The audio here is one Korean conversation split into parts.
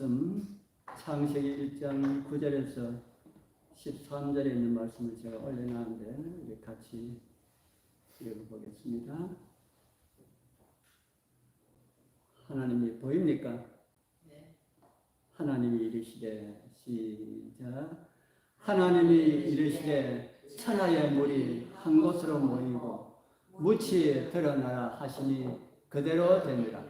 말씀 창세기 1장 9절에서 13절에 있는 말씀을 제가 올려놨는데 우리 같이 읽어보겠습니다. 하나님이 보입니까? 하나님이 이르시되 시작 하나님이 이르시되 천하의 물이 한 곳으로 모이고 묻이 드러나라 하시니 그대로 되니라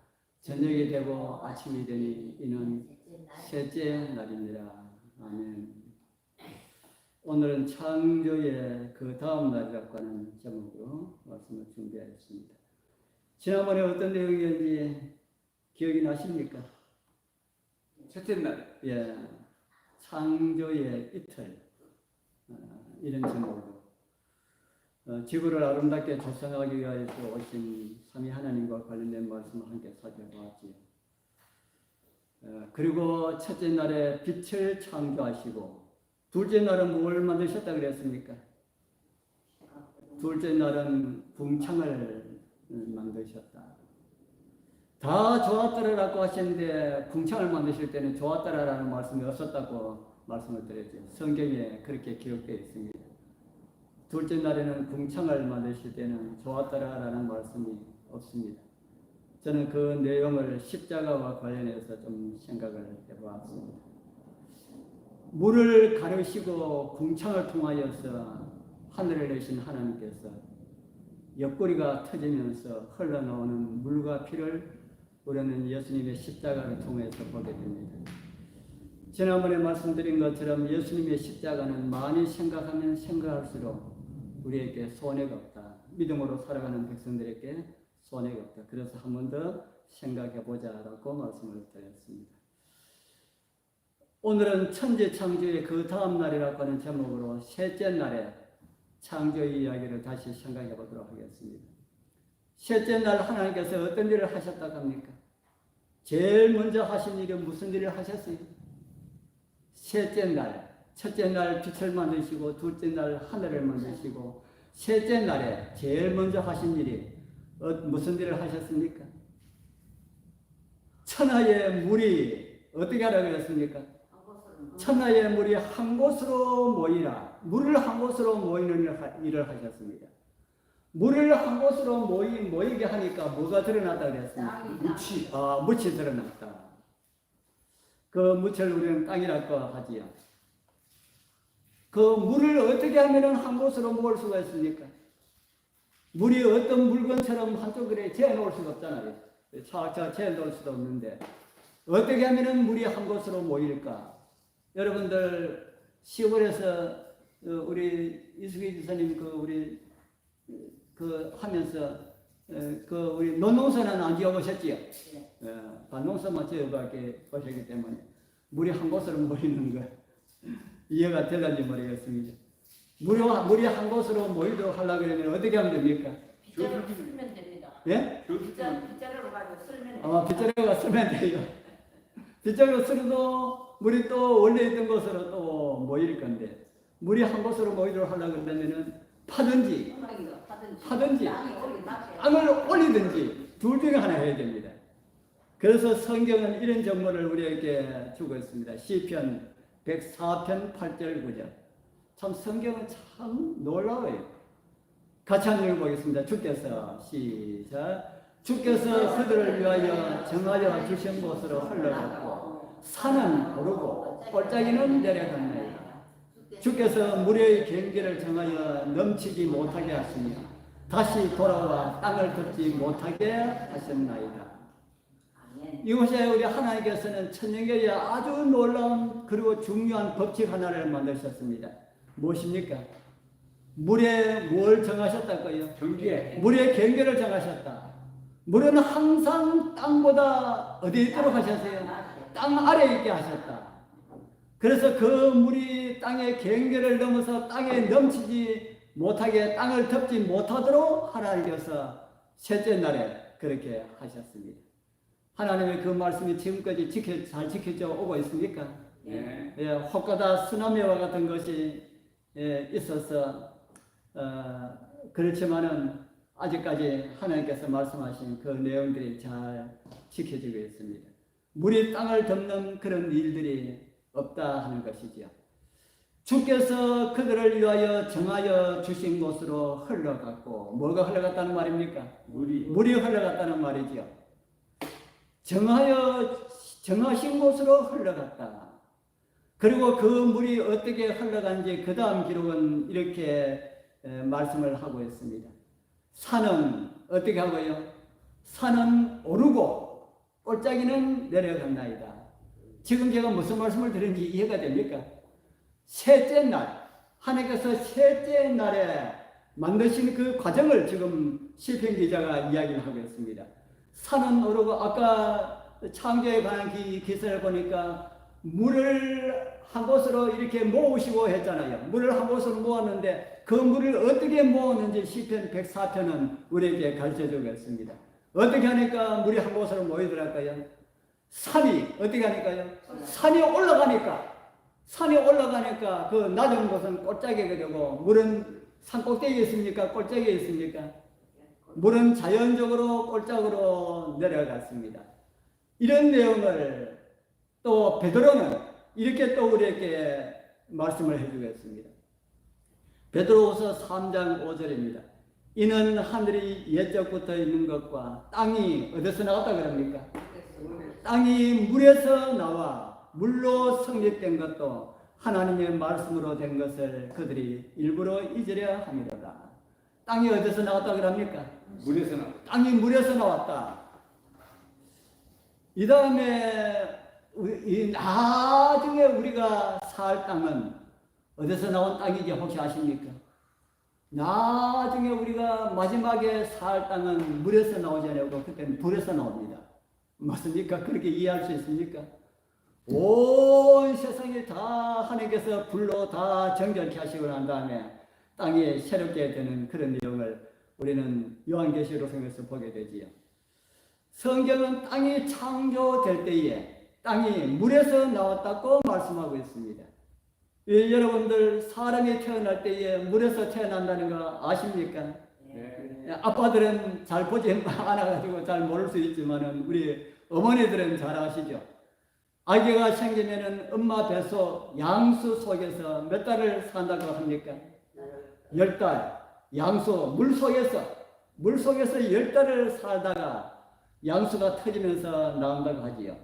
저녁이 되고 아침이 되니 이는 셋째 날입니다. 아멘. 오늘은 창조의 그 다음 날이라고 하는 제목으로 말씀을 준비하였습니다. 지난번에 어떤 내용이었는지 기억이 나십니까? 첫째 날 예, 창조의 이틀 어, 이런 제목으로 어, 지구를 아름답게 조성하기 위하여서 오신 삼위 하나님과 관련된 말씀을 함께 살펴보았지요. 어, 그리고 첫째 날에 빛을 창조하시고 둘째 날은 뭘 만드셨다 그랬습니까? 둘째 날은 궁창을 만드셨다. 다 좋았더라라고 하셨는데 궁창을 만드실 때는 좋았더라라는 말씀이 없었다고 말씀을 드렸죠. 성경에 그렇게 기록되어 있습니다. 둘째 날에는 궁창을 만드실 때는 좋았더라라는 말씀이 없습니다. 저는 그 내용을 십자가와 관련해서 좀 생각을 해보았습니다. 물을 가르시고 궁창을 통하여서 하늘을 내신 하나님께서 옆구리가 터지면서 흘러나오는 물과 피를 우리는 예수님의 십자가를 통해서 보게 됩니다. 지난번에 말씀드린 것처럼 예수님의 십자가는 많이 생각하면 생각할수록 우리에게 손해가 없다. 믿음으로 살아가는 백성들에게 손해가 없다. 그래서 한 번 더 생각해 보자라고 말씀을 드렸습니다. 오늘은 천재 창조의 그 다음 날이라고 하는 제목으로 셋째 날에 창조의 이야기를 다시 생각해 보도록 하겠습니다. 셋째 날 하나님께서 어떤 일을 하셨다고 합니까? 제일 먼저 하신 일이 무슨 일을 하셨어요? 셋째 날, 첫째 날 빛을 만드시고, 둘째 날 하늘을 만드시고, 셋째 날에 제일 먼저 하신 일이 어, 무슨 일을 하셨습니까? 천하의 물이 어떻게 하라고 했습니까? 천하의 물이 한 곳으로 모이라. 물을 한 곳으로 모이는 일을 하셨습니다. 물을 한 곳으로 모이, 모이게 하니까 뭐가 드러났다 그랬습니까? 무치 아, 묻이 드러났다. 그 묻을 우리는 땅이라고 하지요. 그 물을 어떻게 하면 한 곳으로 모을 수가 있습니까? 물이 어떤 물건처럼 한쪽에 재놓을 수가 없잖아요. 차차 재놓을 수도 없는데 어떻게 하면 물이 한 곳으로 모일까? 여러분들 시골에서 어, 우리 이수기 지사님 그 우리 그 하면서 어, 그 우리 논농사는 안 지어보셨지요? 어, 반농사만 지어봤게 보셨기 때문에 물이 한 곳으로 모이는 거 이해가 되는지 모르겠습니다. 물이, 물이 한 곳으로 모이도록 하려고 그러면 어떻게 하면 됩니까? 빗자루 쓸면 됩니다. 예? 빗자, 빗자루로 가지고 됩니다. 아마 빗자루가 쓰면 돼요. 빗자루가 쓰도 물이 또 원래 있던 곳으로 또 모일 건데 물이 한 곳으로 모이도록 하려고 그러면은 파든지 맞게 땅을 올리든지 둘 중에 하나 해야 됩니다. 그래서 성경은 이런 정보를 우리에게 주고 있습니다. 시편 104편 8절 9절. 참 성경은 참 놀라워요. 같이 한번 읽어보겠습니다. 주께서 시작. 주께서 그들을 위하여 정하여 주신 곳으로 흘러갔고 산은 오르고 골짜기는 내려갔나이다. 주께서 물의 경계를 정하여 넘치지 못하게 하시며 다시 돌아와 땅을 덮지 못하게 하셨나이다. 이곳에 우리 하나님께서는 천년계에 아주 놀라운 그리고 중요한 법칙 하나를 만드셨습니다. 무엇입니까? 물에 뭘 정하셨다고요? 경계 물의 경계를 정하셨다. 물은 항상 땅보다 어디 있도록 하셨어요? 땅 아래에 있게 하셨다. 그래서 그 물이 땅의 경계를 넘어서 땅에 넘치지 못하게 땅을 덮지 못하도록 하나님께서 셋째 날에 그렇게 하셨습니다. 하나님의 그 말씀이 지금까지 지켜, 잘 지켜져 오고 있습니까? 네. 예, 혹가다 쓰나미와 같은 것이 예, 있어서 어, 그렇지만은 아직까지 하나님께서 말씀하신 그 내용들이 잘 지켜지고 있습니다. 물이 땅을 덮는 그런 일들이 없다 하는 것이지요. 주께서 그들을 위하여 정하여 주신 곳으로 흘러갔고 뭐가 흘러갔다는 말입니까? 물이 물이 흘러갔다는 말이지요. 정하여 정하신 곳으로 흘러갔다. 그리고 그 물이 어떻게 흘러간지 그 다음 기록은 이렇게 에, 말씀을 하고 있습니다. 산은 어떻게 하고요? 산은 오르고 꼴짜기는 내려간다이다. 지금 제가 무슨 말씀을 드린지 이해가 됩니까? 셋째 날, 하나님께서 셋째 날에 만드신 그 과정을 지금 시편 기자가 이야기를 하고 있습니다. 산은 오르고 아까 창조에 관한 기, 기사를 보니까 물을 한 곳으로 이렇게 모으시고 했잖아요. 물을 한 곳으로 모았는데 그 물을 어떻게 모았는지 시편 104편은 우리에게 가르쳐 주고 있습니다. 어떻게 하니까 물이 한 곳으로 모이더랄까요? 산이 어떻게 하니까요? 산이 올라가니까 산이 올라가니까 그 낮은 곳은 꼴짝이가 되고 물은 산 꼭대기에 있습니까? 꼴짝이에 있습니까? 물은 자연적으로 꼴짝으로 내려갔습니다. 이런 내용을 또 베드로는 이렇게 또 우리에게 말씀을 해주겠습니다. 베드로후서 3장 5절입니다. 이는 하늘이 옛적부터 있는 것과 땅이 어디서 나왔다 그럽니까? 땅이 물에서 나와 물로 성립된 것도 하나님의 말씀으로 된 것을 그들이 일부러 잊으려 함이로다. 땅이 어디서 나왔다 그럽니까? 물에서 나. 땅이 물에서 나왔다. 이 다음에 이 나중에 우리가 살 땅은 어디서 나온 땅인지 혹시 아십니까? 나중에 우리가 마지막에 살 땅은 물에서 나오지 않고 그때는 불에서 나옵니다. 맞습니까? 그렇게 이해할 수 있습니까? 온 세상이 다 하나님께서 불로 다 정결케 하시고 난 다음에 땅이 새롭게 되는 그런 내용을 우리는 요한계시록 통해서 보게 되지요. 성경은 땅이 창조될 때에 땅이 물에서 나왔다고 말씀하고 있습니다. 예, 여러분들 사람이 태어날 때에 물에서 태어난다는 거 아십니까? 네. 예, 아빠들은 잘 보지 않아가지고 잘 모를 수 있지만은 우리 어머니들은 잘 아시죠? 아기가 생기면은 엄마 뱃속 양수 속에서 몇 달을 산다고 합니까? 열 달. 양수 물 속에서 물 속에서 열 달을 살다가 양수가 터지면서 나온다고 하지요.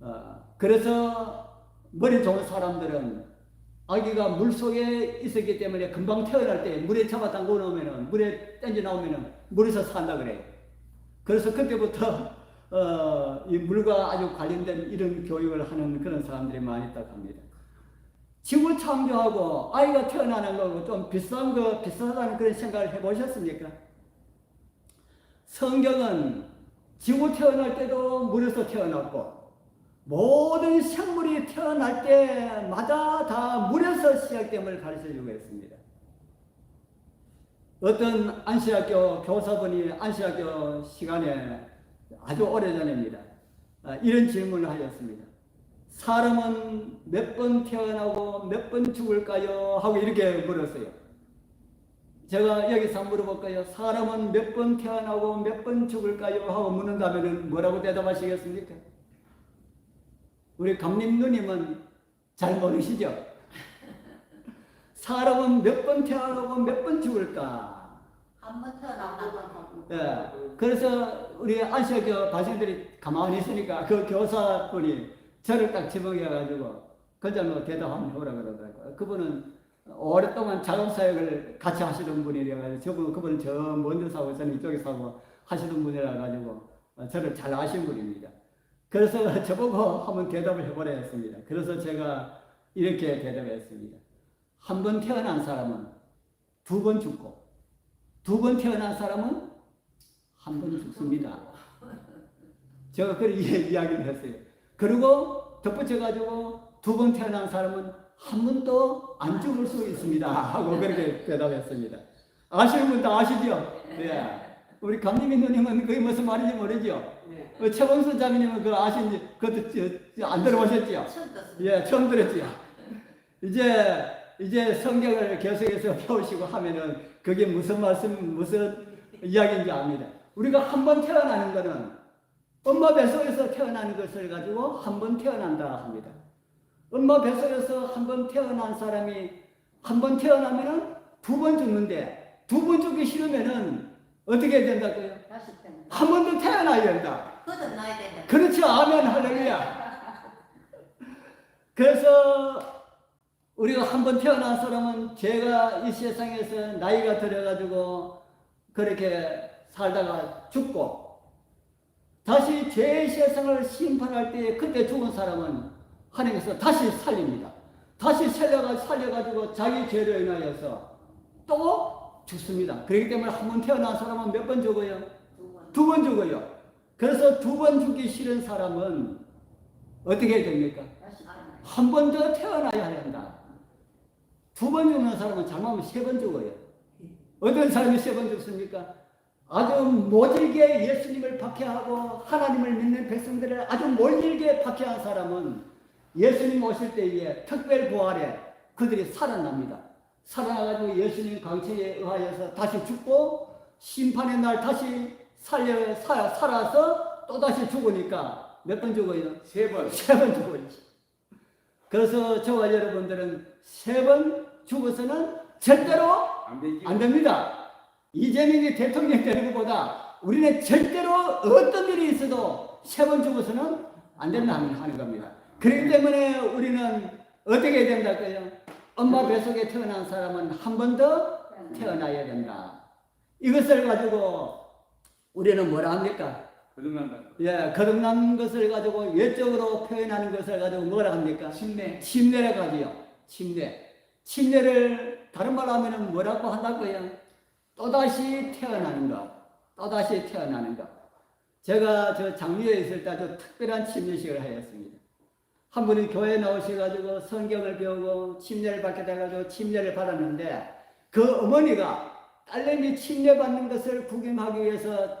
어, 그래서 머리 좋은 사람들은 아기가 물 속에 있었기 때문에 금방 태어날 때 물에 잡아 담고 놓으면은 물에 던져 나오면은 물에서 산다 그래요. 그래서 그때부터 어, 이 물과 아주 관련된 이런 교육을 하는 그런 사람들이 많이 있다고 합니다. 지구 창조하고 아이가 태어나는 거고 좀 비슷한 거, 비슷하다는 그런 생각을 해보셨습니까? 성경은 지구 태어날 때도 물에서 태어났고, 모든 생물이 태어날 때마다 다 물에서 시작됨을 가르쳐 주고 있습니다. 어떤 안시학교 교사분이 안시학교 시간에 아주 오래전입니다. 아, 이런 질문을 하셨습니다. 사람은 몇 번 태어나고 몇 번 죽을까요? 하고 이렇게 물었어요. 제가 여기서 물어볼까요? 사람은 몇 번 태어나고 몇 번 죽을까요? 하고 묻는다면 뭐라고 대답하시겠습니까? 우리 감님 누님은 잘 모르시죠? 사람은 몇 번 태어나고 몇 번 죽을까? 한 번 태어나고 예. 그래서 우리 안시학교 발생들이 가만히 있으니까 그 교사분이 저를 딱 지목해가지고 그자로 대답 한번 해보라 그러더라고요. 그분은 오랫동안 자원사역을 같이 하시던 분이라가지고 저분, 그분은 저 먼저 사고 저는 이쪽에 사고 하시던 분이라 가지고 저를 잘 아신 분입니다. 그래서 저보고 한번 대답을 해보라 했습니다. 그래서 제가 이렇게 대답했습니다. 한 번 태어난 사람은 두 번 죽고 두 번 태어난 사람은 한 번 죽습니다. 제가 그렇게 이야기를 했어요. 그리고 덧붙여 가지고 두 번 태어난 사람은 한 번도 안 죽을 수 있습니다. 하고 그렇게 대답했습니다. 아시는 분다 아시죠? 네. 우리 감독님 누님은 그게 무슨 말인지 모르죠? 네. 어, 최범수 자매님은 그거 아신지, 그것도 안 들어보셨죠? 처음. 예, 처음 들었죠. 이제 이제 성경을 계속해서 배우시고 하면은 그게 무슨 말씀, 무슨 이야기인지 압니다. 우리가 한 번 태어나는 거는 엄마 뱃속에서 태어나는 것을 가지고 한 번 태어난다 합니다. 엄마 뱃속에서 한 번 태어난 사람이 한 번 태어나면은 두 번 죽는데 두 번 죽기 싫으면은 어떻게 된다고요? 한 번 더 태어나야 된다. 그렇죠. 아멘. 할렐루야. 그래서 우리가 한 번 태어난 사람은 제가 이 세상에서 나이가 들어가지고 그렇게 살다가 죽고 다시 죄의 세상을 심판할 때 그때 죽은 사람은 하나님께서 다시 살립니다. 다시 살려가, 살려가지고 자기 죄로 인하여서 또 죽습니다. 그렇기 때문에 한 번 태어난 사람은 몇 번 죽어요? 두 번. 죽어요. 그래서 두 번 죽기 싫은 사람은 어떻게 됩니까? 한 번 더 태어나야 한다. 두 번 죽는 사람은 잘못하면 세 번 죽어요. 어떤 사람이 세 번 죽습니까? 아주 모질게 예수님을 박해하고 하나님을 믿는 백성들을 아주 몰질게 박해한 사람은 예수님 오실 때에 특별 부활에 그들이 살아납니다. 살아나가지고 예수님 강체에 의하여서 다시 죽고 심판의 날 다시 살려 사, 살아서 또 다시 죽으니까 몇 번 죽어요? 세 번. 세 번 죽어요. 그래서 저와 여러분들은 세 번 죽어서는 절대로 안. 안 됩니다. 이재명이 대통령 되는 것보다 우리는 절대로 어떤 일이 있어도 세 번 죽어서는 안 된다 하는 겁니다. 그렇기 때문에 우리는 어떻게 해야 된다고요? 엄마 뱃속에 태어난 사람은 한 번 더 태어나야 된다. 이것을 가지고 우리는 뭐라 합니까? 거듭난다. 예, 거듭난 것을 가지고 외적으로 표현하는 것을 가지고 뭐라 합니까? 침례. 침례를 가지요. 침례. 침례를 다른 말로 하면은 뭐라고 한다고요? 또다시 태어나는 것. 또다시 태어나는 것. 제가 저 장미에 있을 때 아주 특별한 침례식을 하였습니다. 한 분이 교회에 나오셔가지고 성경을 배우고 침례를 받게 돼가지고 침례를 받았는데 그 어머니가 딸내미 침례 받는 것을 구경하기 위해서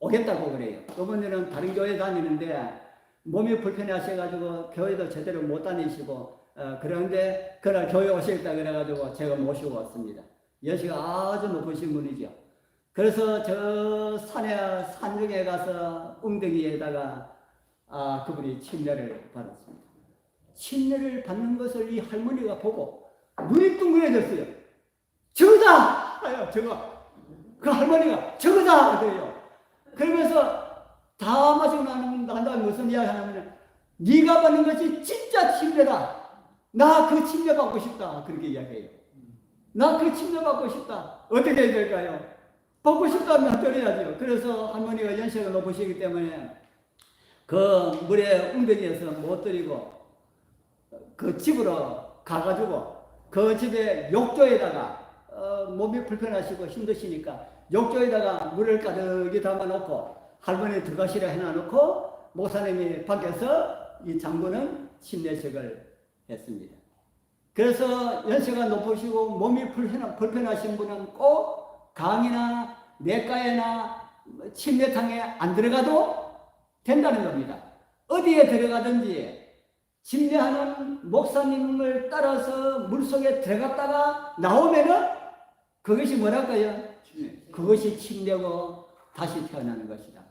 오겠다고 그래요. 어머니는 다른 교회 다니는데 몸이 불편해 하셔가지고 교회도 제대로 못 다니시고 어, 그런데 그날 교회 오시겠다 그래가지고 제가 모시고 왔습니다. 연시가 아주 높으신 분이죠. 그래서 저 산에 산중에 가서 웅덩이에다가 아 그분이 침례를 받았습니다. 침례를 받는 것을 이 할머니가 보고 눈이 둥그레졌어요. 저거다! 아유, 저거. 그 할머니가 저거다! 그래요. 그러면서 다 마시고 나는 난 다음에 무슨 이야기 하냐면 네가 받는 것이 진짜 침례다. 나 그 침례 받고 싶다. 그렇게 이야기해요. 나 그 침례 받고 싶다. 어떻게 해야 될까요? 받고 싶다면 드려야죠. 그래서 할머니가 연세가 높으시기 때문에 그 물에 웅덩이에서 못 드리고 그 집으로 가가지고 그 집에 욕조에다가 어, 몸이 불편하시고 힘드시니까 욕조에다가 물을 가득히 담아놓고 할머니 들어가시라 해놔놓고 목사님이 밖에서 이 장군은 침례식을 했습니다. 그래서 연세가 높으시고 몸이 불편, 불편하신 분은 꼭 강이나 내과에나 침례탕에 안 들어가도 된다는 겁니다. 어디에 들어가든지 침례하는 목사님을 따라서 물속에 들어갔다가 나오면은 그것이 뭐랄까요? 그것이 침례고 다시 태어나는 것이다.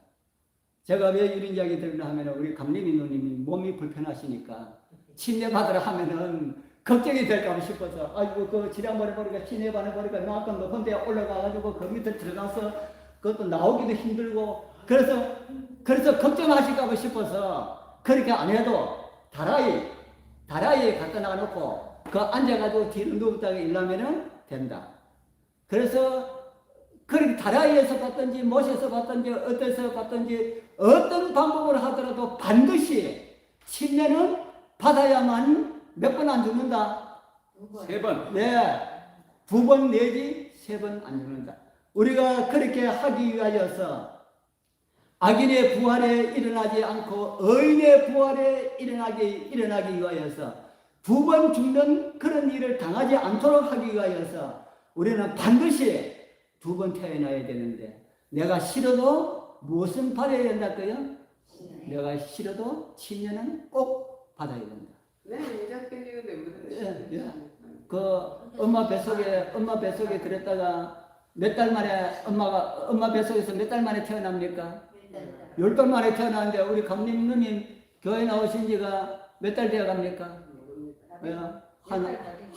제가 왜 이런 이야기 들으려 하면 우리 감리미 누님이 몸이 불편하시니까 침례 받으라 하면은 걱정이 될까 싶어서 아이고 그 지난번에 보니까 받아 보니까 나아까 높은 데 올라가가지고 그 밑에 들어가서 그것도 나오기도 힘들고 그래서 그래서 걱정하실까 싶어서 그렇게 안 해도 다라이 다라이에 갖다 놔놓고 그 앉아가지고 뒤로 누웠다가 일하면은 된다. 그래서 그렇게 다라이에서 받든지 못에서 받든지 어디서 받든지 어떤 방법으로 하더라도 반드시 침례는 받아야만 몇 번 안 죽는다. 세 번. 네. 두 번 내지 세 번 안 죽는다. 우리가 그렇게 하기 위하여서 악인의 부활에 일어나지 않고 의인의 부활에 일어나기 일어나기 위하여서 두 번 죽는 그런 일을 당하지 않도록 하기 위하여서 우리는 반드시 두 번 태어나야 되는데 내가 싫어도 무엇은 받아야 된다고요? 내가 싫어도 친년은 꼭 받아야 된다. 예, 예. 그 엄마 뱃속에 엄마 뱃속에 들었다가 몇 달 만에 엄마가 엄마 뱃속에서 몇 달 만에 태어납니까? 열 달 만에 태어났는데 우리 감독님 누님 교회 나오신 지가 몇 달 되어 갑니까?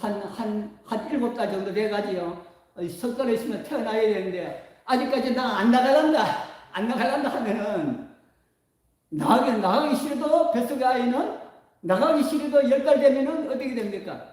한한한한 일곱 달 정도 돼 가지요. 석 달에 있으면 태어나야 되는데 아직까지 나 안 나가란다 안 나가란다 하면은 나가기 나가기 싫어도 뱃속의 아이는 나가기 싫어도 열 달 되면은 어떻게 됩니까?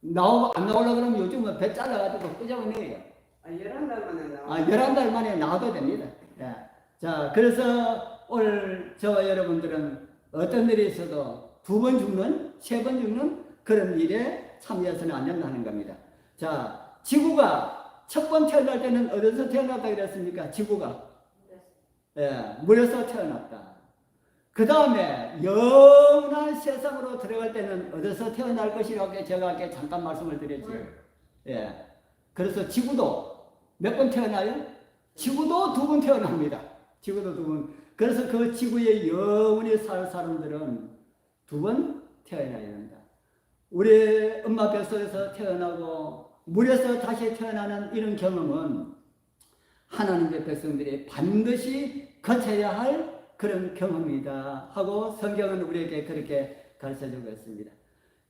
나오 안 나오려 그러면 요즘은 배 잘라가지고 끄적내요. 아, 열한 달 만에 나와. 아, 11달 만에 나와도 됩니다. 예. 자, 그래서 오늘 저와 여러분들은 어떤 일이 있어도 두 번 죽는, 세 번 죽는 그런 일에 참여해서는 안 된다는 겁니다. 자, 지구가 첫 번 태어날 때는 어디서 태어났다 그랬습니까? 지구가. 예, 물에서 태어났다. 그 다음에 영원한 세상으로 들어갈 때는 어디서 태어날 것이라고 제가 아까 잠깐 말씀을 드렸죠. 예. 그래서 지구도 몇 번 태어나요? 지구도 두 번 태어납니다. 지구도 두 번. 그래서 그 지구에 영원히 살 사람들은 두 번 태어나야 된다. 우리 엄마 뱃속에서 태어나고 물에서 다시 태어나는 이런 경험은 하나님의 백성들이 반드시 거쳐야 할 그런 경험이다 하고 성경은 우리에게 그렇게 가르쳐 주고 있습니다.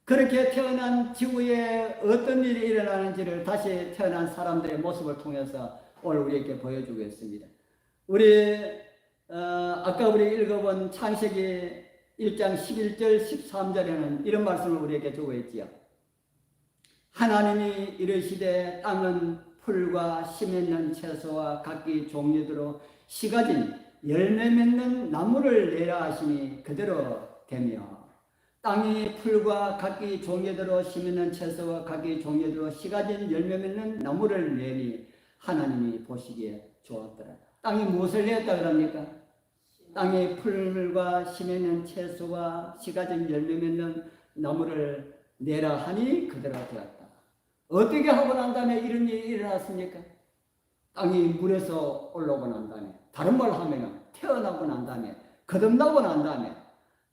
그렇게 태어난 지구에 어떤 일이 일어나는지를 다시 태어난 사람들의 모습을 통해서 오늘 우리에게 보여주고 있습니다. 우리 어, 아까 우리 읽어본 창세기 1장 11절 13절에는 이런 말씀을 우리에게 주고 있지요. 하나님이 이르시되 땅은 풀과 씨 맺는 채소와 각기 종류대로 씨 가 진 열매 맺는 나무를 내라 하시니 그대로 되며 땅이 풀과 각기 종류대로 씨 맺는 채소와 각기 종류대로 씨 가진 열매 맺는 나무를 내니 하나님이 보시기에 좋았더라. 땅이 무엇을 내었다 그럽니까? 땅에 풀과 씨 맺는 채소와 씨 가진 열매 맺는 나무를 내라 하니 그대로 되었다. 어떻게 하고 난 다음에 이런 일이 일어났습니까? 땅이 물에서 올라오고 난 다음에 다른 말로 하면 태어나고 난 다음에 거듭나고 난 다음에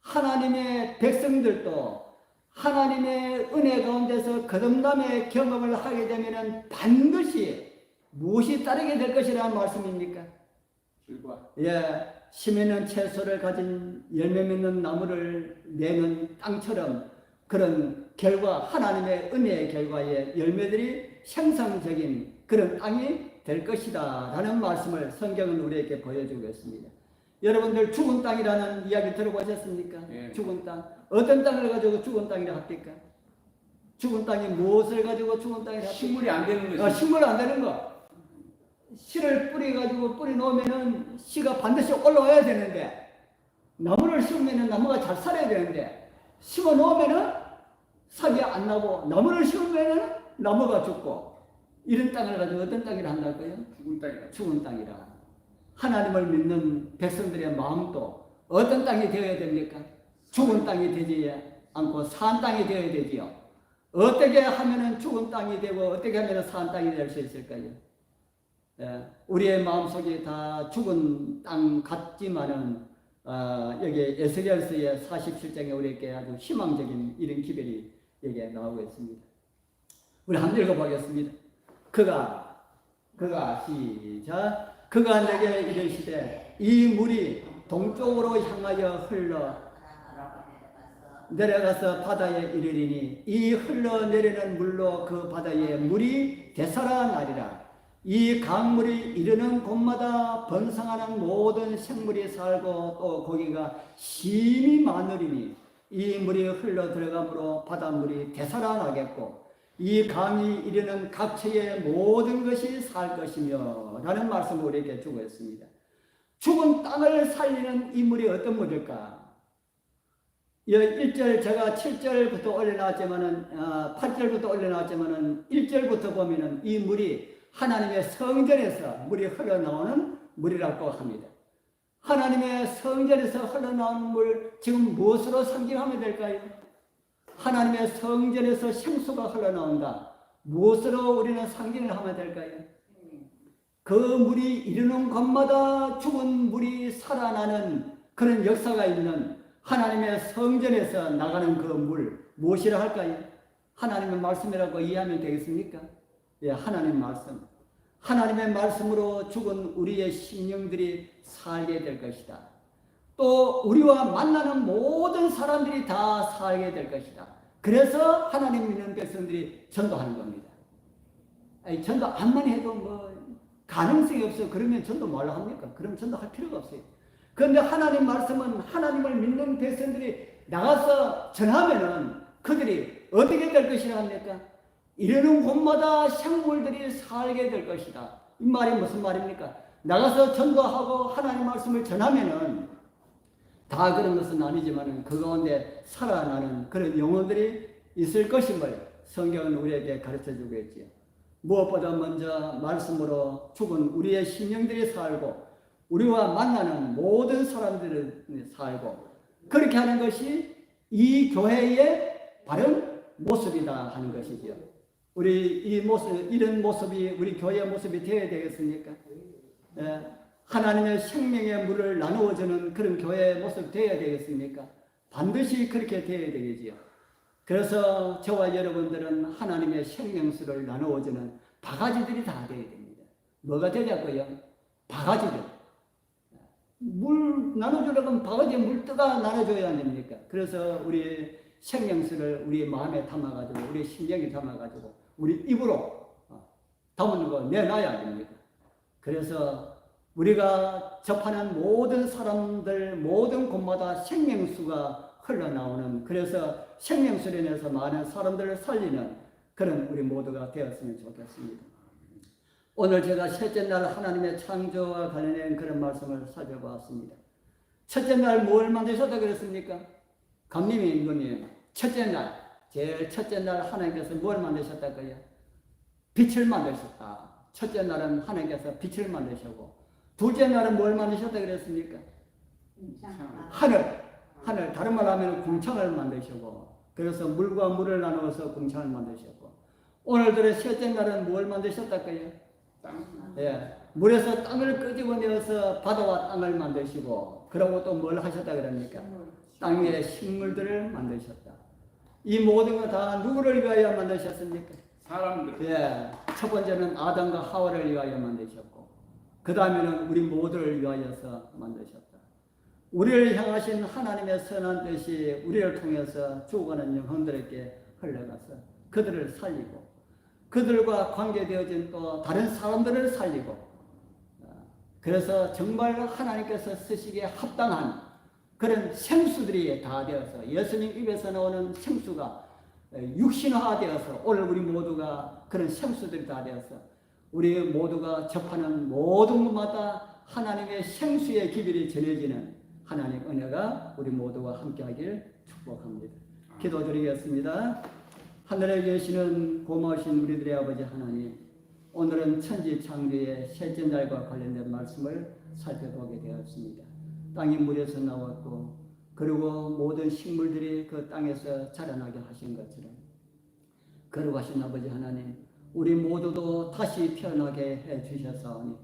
하나님의 백성들도 하나님의 은혜 가운데서 거듭남의 경험을 하게 되면 반드시 무엇이 따르게 될 것이라는 말씀입니까? 불과 예, 심에는 채소를 가진 열매 맺는 나무를 내는 땅처럼 그런 결과 하나님의 은혜의 결과에 열매들이 생성적인 그런 땅이 될 것이다 라는 말씀을 성경은 우리에게 보여주고 있습니다. 여러분들 죽은 땅이라는 이야기 들어보셨습니까? 예. 죽은 땅. 어떤 땅을 가지고 죽은 땅이라 합니까? 죽은 땅이 무엇을 가지고 죽은 땅이라 합니까? 식물이 안 되는 아, 거지. 식물 안 되는 거. 씨를 뿌리 가지고 뿌리 놓으면은 씨가 반드시 올라와야 되는데 나무를 심으면은 나무가 잘 살아야 되는데 심어 놓으면은 싹이 안 나고 나무를 심으면은 나무가 죽고 이런 땅을 가지고 어떤 땅이라 한다고요? 죽은 땅이라. 죽은 땅이라. 하나님을 믿는 백성들의 마음도 어떤 땅이 되어야 됩니까? 죽은 땅이 되지 않고 산 땅이 되어야 되지요. 어떻게 하면은 죽은 땅이 되고 어떻게 하면은 산 땅이 될 수 있을까요? 예, 우리의 마음속에 다 죽은 땅 같지만은 어, 여기 에스겔서의 47장에 우리에게 아주 희망적인 이런 기별이 여기에 나오고 있습니다. 우리 한번 읽어보겠습니다. 그가 그가 시작. 그가 내게 이르시되 이 물이 동쪽으로 향하여 흘러 내려가서 바다에 이르리니 이 흘러내리는 물로 그 바다에 물이 되살아나리라. 이 강물이 이르는 곳마다 번성하는 모든 생물이 살고 또 고기가 심히 많으리니 이 물이 흘러 들어가므로 바닷물이 되살아나겠고 이 강이 이르는 각처의 모든 것이 살 것이며 라는 말씀을 우리에게 주고 있습니다. 죽은 땅을 살리는 이 물이 어떤 물일까? 1절 제가 7절부터 올려놨지만은 어, 8절부터 올려놨지만은 1절부터 보면은 이 물이 하나님의 성전에서 물이 흘러나오는 물이라고 합니다. 하나님의 성전에서 흘러나오는 물 지금 무엇으로 상징하면 될까요? 하나님의 성전에서 생수가 흘러나온다. 무엇으로 우리는 상징을 하면 될까요? 그 물이 이르는 곳마다 죽은 물이 살아나는 그런 역사가 있는 하나님의 성전에서 나가는 그 물 무엇이라 할까요? 하나님의 말씀이라고 이해하면 되겠습니까? 예, 하나님 말씀. 하나님의 말씀으로 죽은 우리의 심령들이 살게 될 것이다. 또 우리와 만나는 모든 사람들이 다 살게 될 것이다. 그래서 하나님 믿는 백성들이 전도하는 겁니다. 아니, 전도 암만 해도 뭐 가능성이 없어. 그러면 전도 뭘로 합니까? 그럼 전도할 필요가 없어요. 그런데 하나님 말씀은 하나님을 믿는 백성들이 나가서 전하면은 그들이 어떻게 될 것이라 합니까? 이르는 곳마다 생물들이 살게 될 것이다. 이 말이 무슨 말입니까? 나가서 전도하고 하나님 말씀을 전하면은 다 그런 것은 아니지만 그 가운데 살아나는 그런 영혼들이 있을 것임을 성경은 우리에게 가르쳐 주고 있지요. 무엇보다 먼저 말씀으로 죽은 우리의 심령들이 살고 우리와 만나는 모든 사람들이 살고 그렇게 하는 것이 이 교회의 바른 모습이다 하는 것이지요. 우리 이 모습 이런 모습이 우리 교회의 모습이 되어야 되겠습니까? 예, 하나님의 생명의 물을 나누어주는 그런 교회의 모습 되어야 되겠습니까? 반드시 그렇게 되어야 되겠지요. 그래서 저와 여러분들은 하나님의 생명수를 나누어주는 바가지들이 다 되어야 됩니다. 뭐가 되냐고요? 바가지들. 물 나눠주려고 하면 바가지에 물 뜨가 나눠줘야 안 됩니까? 그래서 우리 생명수를 우리 마음에 담아가지고, 우리 심령에 담아가지고, 우리 입으로 어, 담는 거 내놔야 안 됩니까? 그래서 우리가 접하는 모든 사람들, 모든 곳마다 생명수가 흘러나오는, 그래서 생명수로 인해서 많은 사람들을 살리는 그런 우리 모두가 되었으면 좋겠습니다. 오늘 제가 셋째 날 하나님의 창조와 관련된 그런 말씀을 살펴보았습니다. 첫째 날 뭘 만드셨다 그랬습니까? 감님이 누님, 첫째 날, 제일 첫째 날 하나님께서 뭘 만드셨다고요? 빛을 만드셨다. 첫째 날은 하나님께서 빛을 만드셨고, 둘째 날은 뭘 만드셨다 그랬습니까? 하늘, 하늘, 다른 말 하면 궁창을 만드시고, 그래서 물과 물을 나누어서 궁창을 만드셨고, 오늘들의 셋째 날은 뭘 만드셨다고요? 땅. 예, 물에서 땅을 끄집어내어서 바다와 땅을 만드시고, 그러고 또 뭘 하셨다 그럽니까? 땅에 식물들을 만드셨다. 이 모든 거 다 누구를 위하여 만드셨습니까? 사람들. 예, 첫 번째는 아담과 하와를 위하여 만드셨고, 그 다음에는 우리 모두를 위하여서 만드셨다. 우리를 향하신 하나님의 선한 뜻이 우리를 통해서 죽어가는 영혼들에게 흘러가서 그들을 살리고, 그들과 관계되어진 또 다른 사람들을 살리고, 어, 그래서 정말 하나님께서 쓰시기에 합당한 그런 생수들이 다 되어서 예수님 입에서 나오는 생수가 육신화되어서 오늘 우리 모두가 그런 생수들이 다 되어서 우리 모두가 접하는 모든 것마다 하나님의 생수의 기별이 전해지는 하나님 은혜가 우리 모두와 함께하길 축복합니다. 기도드리겠습니다. 하늘에 계시는 고마우신 우리들의 아버지 하나님, 오늘은 천지 창조의 셋째 날과 관련된 말씀을 살펴보게 되었습니다. 땅이 물에서 나왔고, 그리고 모든 식물들이 그 땅에서 자라나게 하신 것처럼, 거룩하신 아버지 하나님, 우리 모두도 다시 태어나게 해 주셔서니,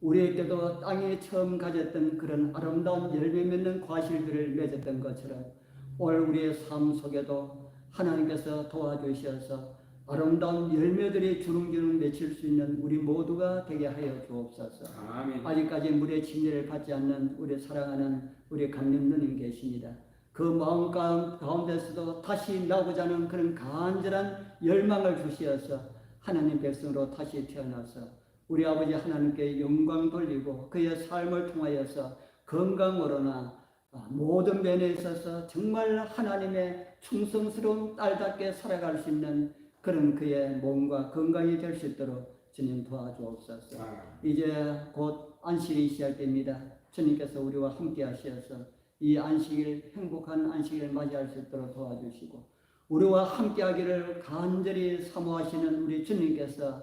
우리에게도 땅이 처음 가졌던 그런 아름다운 열매 맺는 과실들을 맺었던 것처럼, 오늘 우리의 삶 속에도 하나님께서 도와주셔서 아름다운 열매들이 주렁주렁 맺힐 수 있는 우리 모두가 되게 하여 주옵소서. 아멘. 아직까지 물의 침례를 받지 않는 우리 사랑하는 우리 강림 누님 계십니다. 그 마음 가운- 가운데서도 다시 나오고자 하는 그런 간절한 열망을 주시어서 하나님 백성으로 다시 태어나서 우리 아버지 하나님께 영광 돌리고 그의 삶을 통하여서 건강으로나 아, 모든 면에 있어서 정말 하나님의 충성스러운 딸답게 살아갈 수 있는 그런 그의 몸과 건강이 될 수 있도록 주님 도와주옵소서. 아, 이제 곧 안식이 시작됩니다. 주님께서 우리와 함께 하셔서 이 안식일, 행복한 안식일을 맞이할 수 있도록 도와주시고, 우리와 함께 하기를 간절히 사모하시는 우리 주님께서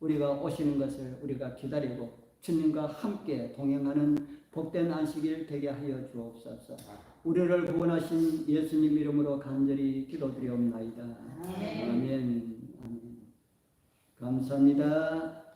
우리가 오시는 것을 우리가 기다리고, 주님과 함께 동행하는 복된 안식일 되게 하여 주옵소서. 우리를 구원하신 예수님 이름으로 간절히 기도드리옵나이다. 아멘. 아멘. 아멘. 감사합니다.